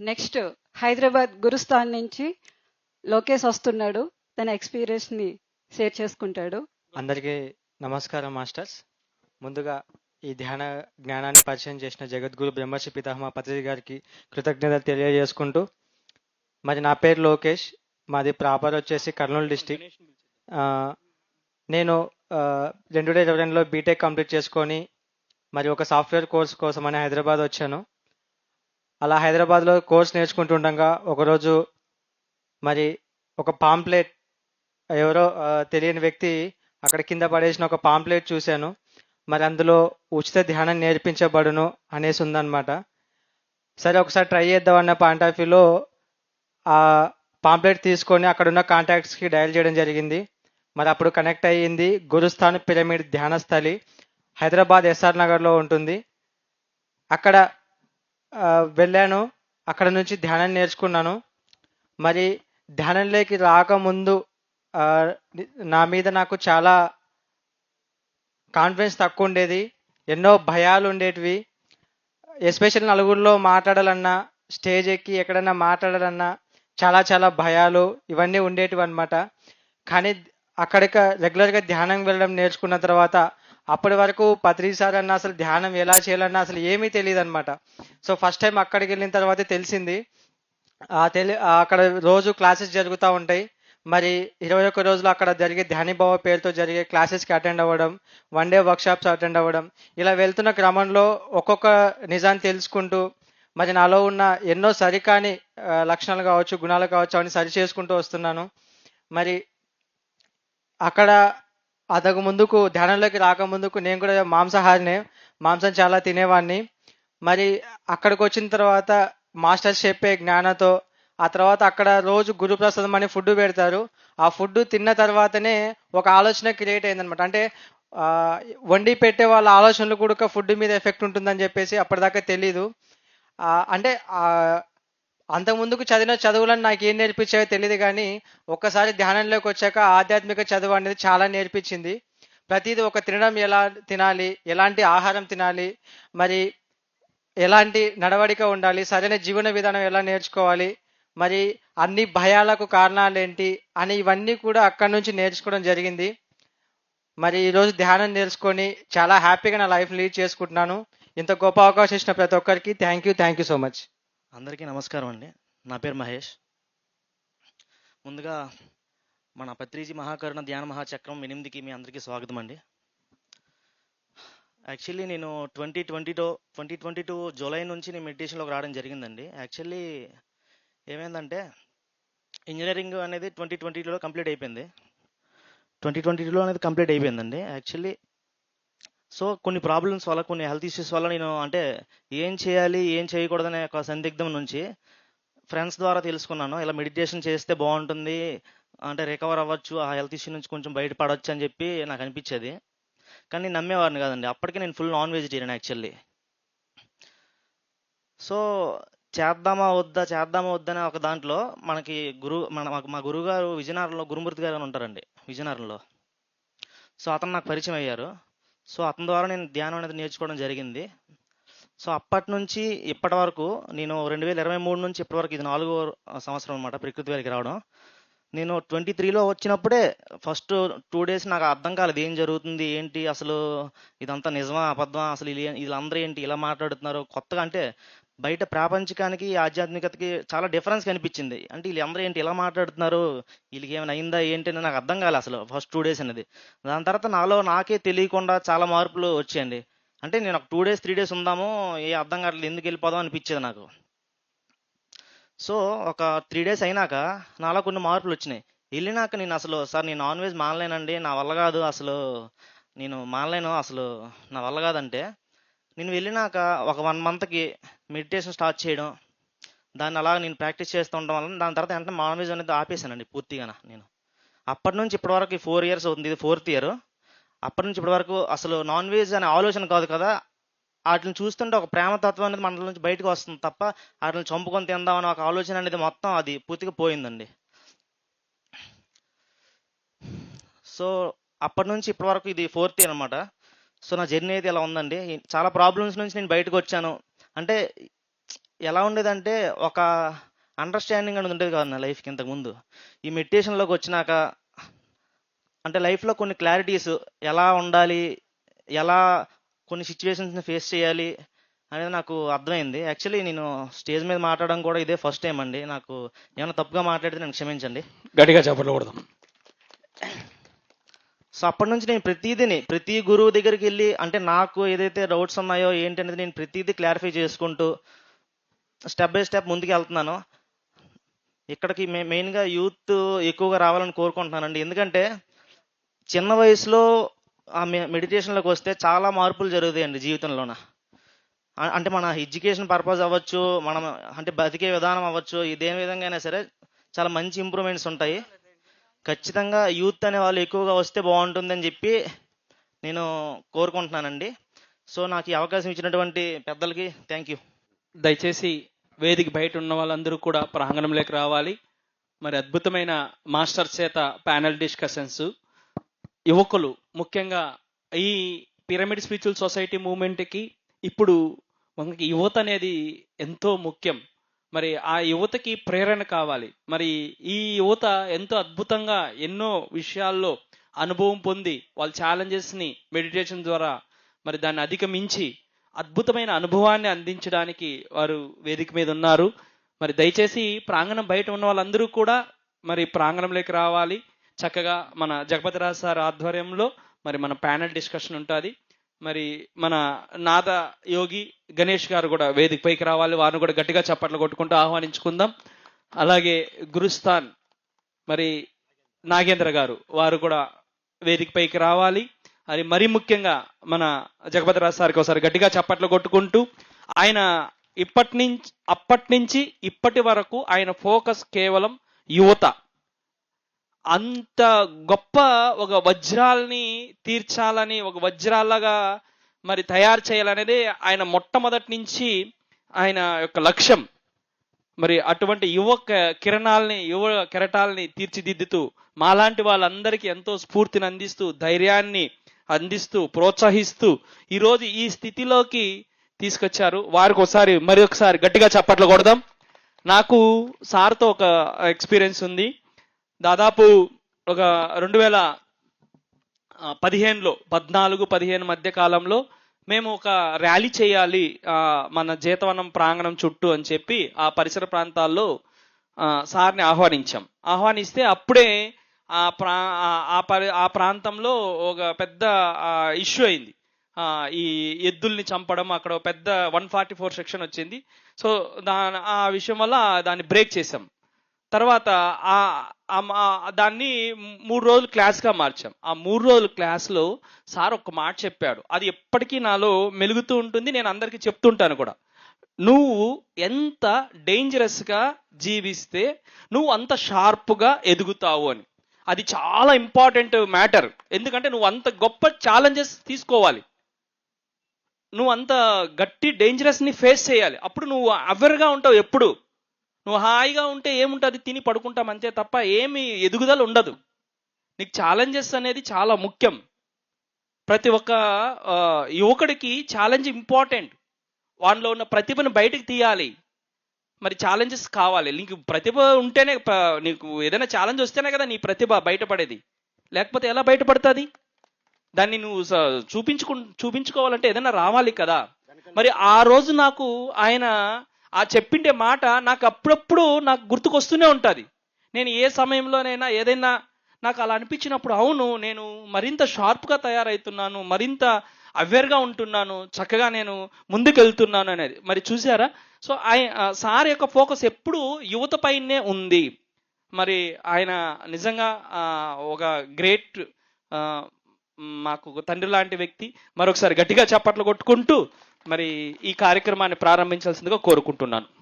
Next Hyderabad Gurusthan నుంచి లోకేష్ వస్తున్నాడు. తన ఎక్స్పీరియన్స్ని షేర్ చేసుకుంటాడు. అందరికీ నమస్కారం మాస్టర్స్. ముందుగా ఈ ధ్యాన జ్ఞానాన్ని పరిచయం చేసిన జగద్గురు బ్రహ్మర్షి పితామహ పత్రి గారికి కృతజ్ఞతలు తెలియజేసుకుంటూ మరి నా పేరు లోకేష్. మాది ప్రాపర్ వచ్చేసి కర్నూలు డిస్టిక్ నేను రెండు వేల ఇరవై రెండులో బీటెక్ కంప్లీట్ చేసుకొని మరి ఒక సాఫ్ట్వేర్ కోర్స్ కోసం అని హైదరాబాద్ వచ్చాను. అలా హైదరాబాద్లో కోర్స్ నేర్చుకుంటుండగా ఒకరోజు మరి ఒక పాంప్లెట్ ఎవరో తెలియని వ్యక్తి అక్కడ కింద పడేసిన ఒక పాంప్లెట్ చూశాను. మరి అందులో ఉచిత ధ్యానం నేర్పించబడును అనేసి ఉందన్నమాట. సరే ఒకసారి ట్రై చేద్దాం అన్న పాయింట్ ఆఫ్ వ్యూలో ఆ పాంప్లెట్ తీసుకొని అక్కడ ఉన్న కాంటాక్ట్స్కి డయల్ చేయడం జరిగింది. మరి అప్పుడు కనెక్ట్ అయ్యింది గురుస్థాన్ పిరమిడ్ ధ్యాన స్థలి హైదరాబాద్ ఎస్ఆర్ నగర్లో ఉంటుంది. అక్కడ వెళ్ళాను. అక్కడ నుంచి ధ్యానం నేర్చుకున్నాను. మరి ధ్యానంలోకి రాకముందు నా మీద నాకు చాలా కాన్ఫిడెన్స్ తక్కువ ఉండేది. ఎన్నో భయాలు ఉండేటివి. ఎస్పెషల్ నలుగురిలో మాట్లాడాలన్నా స్టేజ్ ఎక్కి ఎక్కడన్నా మాట్లాడాలన్నా చాలా చాలా భయాలు ఇవన్నీ ఉండేటివి అనమాట కానీ అక్కడికి రెగ్యులర్గా ధ్యానం వెళ్ళడం నేర్చుకున్న తర్వాత అప్పటి వరకు పత్రిసారి అన్న అసలు ధ్యానం ఎలా చేయాలన్నా అసలు ఏమీ తెలియదు అనమాట సో ఫస్ట్ టైం అక్కడికి వెళ్ళిన తర్వాత తెలిసింది. ఆ తెలి అక్కడ రోజు క్లాసెస్ జరుగుతూ ఉంటాయి. మరి ఇరవై ఒక్క రోజులు అక్కడ జరిగే ధ్యానిభావ పేరుతో జరిగే క్లాసెస్కి అటెండ్ అవ్వడం వన్ డే వర్క్షాప్స్ అటెండ్ అవ్వడం ఇలా వెళ్తున్న క్రమంలో ఒక్కొక్క నిజాన్ని తెలుసుకుంటూ మరి నాలో ఉన్న ఎన్నో సరికాని లక్షణాలు కావచ్చు గుణాలు కావచ్చు అవన్నీ సరి చేసుకుంటూ వస్తున్నాను. మరి అక్కడ అతకు ముందుకు ధ్యానంలోకి రాకముందుకు నేను కూడా మాంసాహారినే మాంసం చాలా తినేవాడిని మరి అక్కడికి వచ్చిన తర్వాత మాస్టర్స్ చెప్పే జ్ఞానంతో ఆ తర్వాత అక్కడ రోజు గురుప్రసాదం అనే ఫుడ్ పెడతారు. ఆ ఫుడ్ తిన్న తర్వాతనే ఒక ఆలోచన క్రియేట్ అయిందనమాట అంటే వండి పెట్టే వాళ్ళ ఆలోచనలు కూడా ఫుడ్ మీద ఎఫెక్ట్ ఉంటుందని చెప్పేసి అప్పటిదాకా తెలీదు. అంటే అంతకుముందుకు చదివిన చదువులను నాకు ఏం నేర్పించాయో తెలియదు కానీ ఒక్కసారి ధ్యానంలోకి వచ్చాక ఆధ్యాత్మిక చదువు అనేది చాలా నేర్పించింది. ప్రతిదీ ఒక తినడం ఎలా తినాలి ఎలాంటి ఆహారం తినాలి మరి ఎలాంటి నడవడిక ఉండాలి సరైన జీవన విధానం ఎలా నేర్చుకోవాలి మరి అన్ని భయాలకు కారణాలు ఏంటి అని ఇవన్నీ కూడా అక్కడి నుంచి నేర్చుకోవడం జరిగింది. మరి ఈరోజు ధ్యానం నేర్చుకొని చాలా హ్యాపీగా నా లైఫ్ లీడ్ చేసుకుంటున్నాను. ఇంత గొప్ప అవకాశం ఇచ్చిన ప్రతి ఒక్కరికి thank you thank you so much. అందరికీ నమస్కారం అండి. నా పేరు మహేష్. ముందుగా మన పత్రిజీ మహాకరుణ ధ్యాన మహాచక్రం ఎనిమిదికి మీ అందరికీ స్వాగతం అండి. యాక్చువల్లీ నేను ట్వంటీ ట్వంటీలో ట్వంటీ ట్వంటీ టూ జూలై నుంచి నేను మెడిటేషన్లోకి రావడం జరిగిందండి. యాక్చువల్లీ ఏమైందంటే ఇంజనీరింగ్ అనేది ట్వంటీ ట్వంటీలో కంప్లీట్ అయిపోయింది. ట్వంటీ ట్వంటీ టూలో అనేది కంప్లీట్ అయిపోయిందండి. యాక్చువల్లీ సో కొన్ని ప్రాబ్లమ్స్ వల్ల కొన్ని హెల్త్ ఇష్యూస్ వల్ల నేను అంటే ఏం చేయాలి ఏం చేయకూడదనే ఒక సందిగ్ధం నుంచి ఫ్రెండ్స్ ద్వారా తెలుసుకున్నాను. ఇలా మెడిటేషన్ చేస్తే బాగుంటుంది అంటే రికవర్ అవ్వచ్చు ఆ హెల్త్ ఇష్యూ నుంచి కొంచెం బయటపడవచ్చు అని చెప్పి నాకు అనిపించేది. కానీ నేను నమ్మేవాడిని కాదండి. అప్పటికే నేను full non vegetarian actually so చేద్దామా వద్దా చేద్దామా వద్దా ఒక దాంట్లో మనకి గురు మన మాకు మా గురుగారు విజయనగరంలో గురుమూర్తి గారు అని ఉంటారండి విజయనగరంలో. సో అతను నాకు పరిచయం అయ్యారు. సో అతని ద్వారా నేను ధ్యానం అనేది నేర్చుకోవడం జరిగింది. సో అప్పటి నుంచి ఇప్పటి వరకు నేను రెండు వేల ఇరవై మూడు నుంచి ఇప్పటి వరకు ఇది నాలుగో సంవత్సరం అనమాట ప్రకృతి గారికి రావడం. నేను ట్వంటీ త్రీలో వచ్చినప్పుడే ఫస్ట్ టూ డేస్ నాకు అర్థం కాలేదు ఏం జరుగుతుంది ఏంటి అసలు ఇదంతా నిజమా అబద్ధమా అసలు వీళ్ళందరూ ఏంటి ఇలా మాట్లాడుతున్నారు కొత్తగా అంటే బయట ప్రాపంచికానికి ఈ ఆధ్యాత్మికతకి చాలా డిఫరెన్స్ కనిపించింది. అంటే వీళ్ళందరూ ఏంటి ఇలా మాట్లాడుతున్నారు? వీళ్ళకి ఏమైనా అయిందా ఏంటి అని నాకు అర్థం కాలేదు అసలు ఫస్ట్ టూ డేస్ అనేది. దాని తర్వాత నాలో నాకే తెలియకుండా చాలా మార్పులు వచ్చాయండి. అంటే నేను ఒక టూ డేస్ త్రీ డేస్ ఉందాము ఏ అర్థం కావట్లేదు ఎందుకు వెళ్ళిపోదాం అనిపించేది నాకు. సో ఒక త్రీ డేస్ అయినాక నాలో కొన్ని మార్పులు వచ్చినాయి. వెళ్ళినాక నేను అసలు సార్ నేను నాన్ వెజ్ మానలేనండి నా వల్ల కాదు అసలు నేను మానలేను అసలు నా వల్ల కాదంటే నేను వెళ్ళినాక ఒక వన్ మంత్కి మెడిటేషన్ స్టార్ట్ చేయడం దాన్ని అలా నేను ప్రాక్టీస్ చేస్తూ ఉండడం వల్ల దాని తర్వాత వెంటనే నాన్ వెజ్ అనేది ఆపేసానండి పూర్తిగా నేను. అప్పటి నుంచి ఇప్పటివరకు ఫోర్ ఇయర్స్ అవుతుంది ఇది ఫోర్త్ ఇయర్. అప్పటి నుంచి ఇప్పటివరకు అసలు నాన్ వెజ్ అనే ఆలోచన కాదు కదా. వాటిని చూస్తుంటే ఒక ప్రేమతత్వం అనేది మన నుంచి బయటకు వస్తుంది తప్ప వాటిని చంపుకొని తిందామని ఒక ఆలోచన అనేది మొత్తం అది పూర్తిగా పోయిందండి. సో అప్పటి నుంచి ఇప్పటి వరకు ఇది ఫోర్త్ ఇయర్ అనమాట సో నా జర్నీ అయితే ఇలా ఉందండి? చాలా ప్రాబ్లమ్స్ నుంచి నేను బయటకు వచ్చాను. అంటే ఎలా ఉండేదంటే ఒక అండర్స్టాండింగ్ అనేది ఉండేది కాదు నా లైఫ్కి ఇంతకు ముందు ఈ మెడిటేషన్లోకి వచ్చినాక అంటే లైఫ్లో కొన్ని క్లారిటీస్ ఎలా ఉండాలి ఎలా కొన్ని సిచ్యువేషన్స్ని ఫేస్ చేయాలి అనేది నాకు అర్థమైంది. యాక్చువల్లీ నేను స్టేజ్ మీద మాట్లాడడం కూడా ఇదే ఫస్ట్ టైం అండి. నాకు ఏమైనా తప్పుగా మాట్లాడితే నేను క్షమించండి. గట్టిగా చెప్పకూడదు సో అప్పటి నుంచి నేను ప్రతిదీని ప్రతి గురువు దగ్గరికి వెళ్ళి అంటే నాకు ఏదైతే డౌట్స్ ఉన్నాయో ఏంటి అనేది నేను ప్రతిదీ క్లారిఫై చేసుకుంటూ స్టెప్ బై స్టెప్ ముందుకు వెళ్తున్నాను. ఇక్కడికి మే మెయిన్గా యూత్ ఎక్కువగా రావాలని కోరుకుంటున్నానండి. ఎందుకంటే చిన్న వయసులో ఆ మె మెడిటేషన్లోకి వస్తే చాలా మార్పులు జరుగుతాయండి జీవితంలోన. అంటే మన ఎడ్యుకేషన్ పర్పస్ అవ్వచ్చు మనం అంటే బతికే విధానం అవ్వచ్చు ఇదేం విధంగా అయినా సరే చాలా మంచి ఇంప్రూవ్మెంట్స్ ఉంటాయి. ఖచ్చితంగా యూత్ అనే వాళ్ళు ఎక్కువగా వస్తే బాగుంటుందని చెప్పి నేను కోరుకుంటున్నానండి. సో నాకు ఈ అవకాశం ఇచ్చినటువంటి పెద్దలకి థ్యాంక్ యూ దయచేసి వేదిక బయట ఉన్న వాళ్ళందరూ కూడా ప్రాంగణంలోకి రావాలి. మరి అద్భుతమైన మాస్టర్ చేత ప్యానల్ డిస్కషన్స్. యువకులు ముఖ్యంగా ఈ పిరమిడ్ స్పిరిచువల్ సొసైటీ మూమెంట్కి ఇప్పుడు మనకి యువత అనేది ఎంతో ముఖ్యం. మరి ఆ యువతకి ప్రేరణ కావాలి. మరి ఈ యువత ఎంతో అద్భుతంగా ఎన్నో విషయాల్లో అనుభవం పొంది వాళ్ళ ఛాలెంజెస్ని మెడిటేషన్ ద్వారా మరి దాన్ని అధిగమించి అద్భుతమైన అనుభవాన్ని అందించడానికి వారు వేదిక మీద ఉన్నారు. మరి దయచేసి ప్రాంగణం బయట ఉన్న వాళ్ళందరూ కూడా మరి ప్రాంగణంలోకి రావాలి. చక్కగా మన జగపతిరాజ్ సార్ ఆధ్వర్యంలో మరి మన ప్యానల్ డిస్కషన్ ఉంటుంది. మరి మన నాద యోగి గణేష్ గారు కూడా వేదికపైకి రావాలి. వారిని కూడా గట్టిగా చప్పట్లు కొట్టుకుంటూ ఆహ్వానించుకుందాం. అలాగే గురుస్థాన్ మరి నాగేంద్ర గారు వారు కూడా వేదికపైకి రావాలి. అది మరీ ముఖ్యంగా మన జగపతిరాజ్ సార్కి ఒకసారి గట్టిగా చప్పట్లు కొట్టుకుంటూ ఆయన ఇప్పటి నుంచి అప్పటి నుంచి ఇప్పటి వరకు ఆయన ఫోకస్ కేవలం యువత. అంత గొప్ప ఒక వజ్రాల్ని తీర్చాలని ఒక వజ్రాలగా మరి తయారు చేయాలనేది ఆయన మొట్టమొదటి నుంచి ఆయన యొక్క లక్ష్యం. మరి అటువంటి యువ కిరణాలని కిరణాల్ని యువ కెరటాలని తీర్చిదిద్దుతూ మాలాంటి వాళ్ళందరికీ ఎంతో స్ఫూర్తిని అందిస్తూ ధైర్యాన్ని అందిస్తూ ప్రోత్సహిస్తూ ఈరోజు ఈ స్థితిలోకి తీసుకొచ్చారు. వారికి ఒకసారి మరి ఒకసారి గట్టిగా చప్పట్లు కొడదాం. నాకు సార్తో ఒక ఎక్స్పీరియన్స్ ఉంది. దాదాపు ఒక రెండు వేల పదిహేనులో పద్నాలుగు పదిహేను మధ్య కాలంలో మేము ఒక ర్యాలీ చేయాలి మన జీతవనం ప్రాంగణం చుట్టూ అని చెప్పి ఆ పరిసర ప్రాంతాల్లో సార్ని ఆహ్వానించాం. ఆహ్వానిస్తే అప్పుడే ఆ ప్రా ఆ- పరి ఆ ప్రాంతంలో ఒక పెద్ద ఇష్యూ అయింది. ఈ ఎద్దుల్ని చంపడం అక్కడ ఒక పెద్ద వన్ ఫార్టీ ఫోర్ సెక్షన్ వచ్చింది. సో దా ఆ విషయం వల్ల దాన్ని బ్రేక్ చేసాం తర్వాత ఆ దాన్ని మూడు రోజులు క్లాస్గా మార్చాం. ఆ మూడు రోజుల క్లాస్లో సార్ ఒక మాట చెప్పాడు. అది ఎప్పటికీ నాలో మెలుగుతూ ఉంటుంది నేను అందరికీ చెప్తుంటాను కూడా. నువ్వు ఎంత డేంజరస్గా జీవిస్తే నువ్వు అంత షార్ప్గా ఎదుగుతావు అని. అది చాలా ఇంపార్టెంట్ మ్యాటర్ ఎందుకంటే నువ్వు అంత గొప్ప ఛాలెంజెస్ తీసుకోవాలి. నువ్వు అంత గట్టి డేంజరస్ని ఫేస్ చేయాలి. అప్పుడు నువ్వు అవేర్గా ఉంటావు ఎప్పుడు. నువ్వు హాయిగా ఉంటే ఏముంటుంది? తిని పడుకుంటాం అంతే తప్ప ఏమి ఎదుగుదల ఉండదు. నీకు ఛాలెంజెస్ అనేది చాలా ముఖ్యం. ప్రతి ఒక్క యువకుడికి ఛాలెంజ్ ఇంపార్టెంట్ వానిలో ఉన్న ప్రతిభను బయటకు తీయాలి. మరి ఛాలెంజెస్ కావాలి. నీకు ప్రతిభ ఉంటేనే ప- నీకు ఏదైనా ఛాలెంజ్ వస్తేనే కదా నీ ప్రతిభ బయటపడేది. లేకపోతే ఎలా బయటపడుతుంది? దాన్ని నువ్వు స- చూపించుకు చూపించుకోవాలంటే ఏదైనా రావాలి కదా. మరి ఆ రోజు నాకు ఆయన ఆ చెప్పిండే మాట నాకు అప్పుడప్పుడు నాకు గుర్తుకొస్తూనే ఉంటుంది. నేను ఏ సమయంలోనైనా ఏదైనా నాకు అలా అనిపించినప్పుడు అవును నేను మరింత షార్ప్గా తయారవుతున్నాను మరింత అవేర్గా ఉంటున్నాను చక్కగా నేను ముందుకు వెళ్తున్నాను అనేది. మరి చూసారా? సో ఆయన సార్ యొక్క ఫోకస్ ఎప్పుడు యువత పైనే ఉంది. మరి ఆయన నిజంగా ఒక గ్రేట్ మాకు తండ్రి లాంటి వ్యక్తి. మరొకసారి గట్టిగా చప్పట్లు కొట్టుకుంటూ మరి ఈ కార్యక్రమాన్ని ప్రారంభించాల్సిందిగా కోరుకుంటున్నాను.